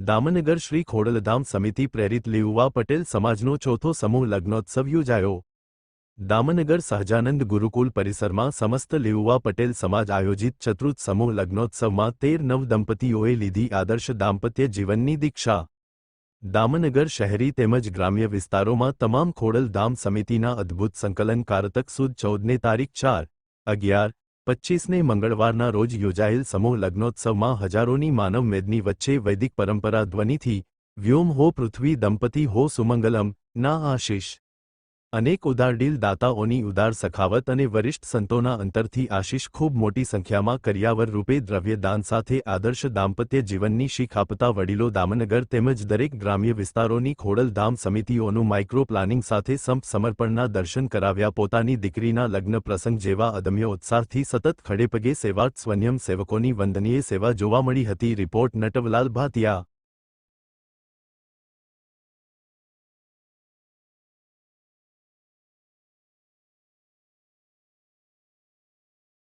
દામનગર શ્રી ખોડલધામ સમિતિ પ્રેરિત લીઉવા પટેલ સમાજનો ચોથો સમૂહ લગ્નોત્સવ યોજાયો. દામનગર સહજાનંદ ગુરુકુલ પરિસરમાં સમસ્ત લીઉવા પટેલ સમાજ આયોજિત ચતુર્થ સમૂહ લગ્નોત્સવમાં તેર નવ દંપતીઓએ લીધી આદર્શ દાંપત્ય જીવનની દીક્ષા. દામનગર શહેરી તેમજ ગ્રામ્ય વિસ્તારોમાં તમામ ખોડલધામ સમિતિના અદ્ભુત સંકલન કારતક સુદ ચૌદને તારીખ ચાર, અગિયાર પચ્ચીસને મંગળવારના રોજ યોજાયેલ સમૂહ લગ્નોત્સવમાં હજારોની માનવ મેદની વચ્ચે વૈદિક પરંપરા ધ્વનિથી વ્યોમ હો પૃથ્વી દંપતી હો સુમંગલમ, ના આશીષ. અનેક ઉદારડીલ દાતાઓની ઉદાર સખાવત અને વરિષ્ઠ સંતોના અંતરથી આશીષ ખૂબ મોટી સંખ્યામાં કરિયાવર રૂપે દ્રવ્યદાન સાથે આદર્શ દાંપત્ય જીવનની શીખ આપતા વડીલો દામનગર તેમજ દરેક ગ્રામ્ય વિસ્તારોની ખોડલધામ સમિતિઓનું માઇક્રો પ્લાનિંગ સાથે સંપ સમર્પણના દર્શન કરાવ્યા. પોતાની દીકરીના લગ્ન પ્રસંગ જેવા અદમ્ય ઉત્સાહથી સતત ખડેપગે સેવાર્થ સ્વયંસેવકોની સેવકોની વંદનીય સેવા જોવા મળી હતી. રિપોર્ટ નટવલાલ ભાતિયા